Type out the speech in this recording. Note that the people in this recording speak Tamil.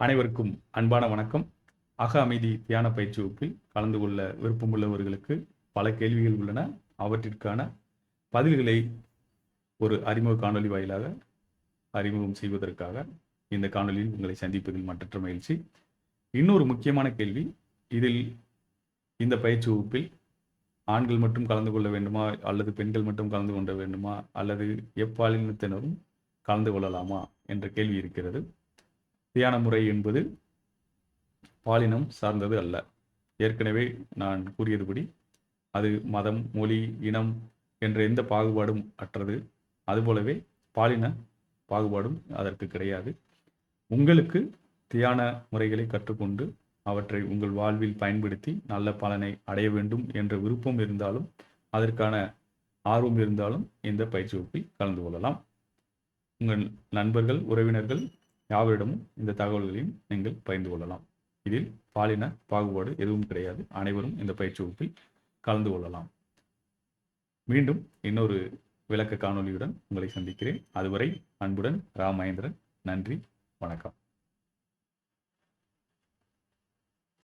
அனைவருக்கும் அன்பான வணக்கம். அக அமைதி தியான பயிற்சி வகுப்பில் கலந்து கொள்ள விருப்பமுள்ளவர்களுக்கு பல கேள்விகள் உள்ளன. அவற்றிற்கான பதில்களை ஒரு அறிமுக காணொளி வாயிலாக அறிமுகம் செய்வதற்காக இந்த காணொலியில் உங்களை சந்திப்பதில் மற்றற்ற மகிழ்ச்சி. இன்னொரு முக்கியமான கேள்வி இதில் இந்த பயிற்சி வகுப்பில் ஆண்கள் மட்டும் கலந்து கொள்ள வேண்டுமா அல்லது பெண்கள் மட்டும் கலந்து கொள்ள வேண்டுமா அல்லது எப்பாலினத்தினரும் கலந்து கொள்ளலாமா என்ற கேள்வி இருக்கிறது. தியான முறை என்பது பாலினம் சார்ந்தது அல்ல. ஏற்கனவே நான் கூறியதுபடி அது மதம் மொழி இனம் என்ற எந்த பாகுபாடும் அற்றது. அதுபோலவே பாலின பாகுபாடும் அதற்கு கிடையாது. உங்களுக்கு தியான முறைகளை கற்றுக்கொண்டு அவற்றை உங்கள் வாழ்வில் பயன்படுத்தி நல்ல பலனை அடைய வேண்டும் என்ற விருப்பம் இருந்தாலும் அதற்கான ஆர்வம் இருந்தாலும் இந்த பயிற்சி வகுப்பில் கலந்து கொள்ளலாம். உங்கள் நண்பர்கள் உறவினர்கள் யாவரிடமும் இந்த தகவல்களையும் நீங்கள் பகிர்ந்து கொள்ளலாம். இதில் பாலின பாகுபாடு எதுவும் கிடையாது. அனைவரும் இந்த பயிற்சி வகுப்பில் கலந்து கொள்ளலாம். மீண்டும் இன்னொரு விளக்க காணொளியுடன் உங்களை சந்திக்கிறேன். அதுவரை அன்புடன் ராமேந்திரன். நன்றி. வணக்கம்.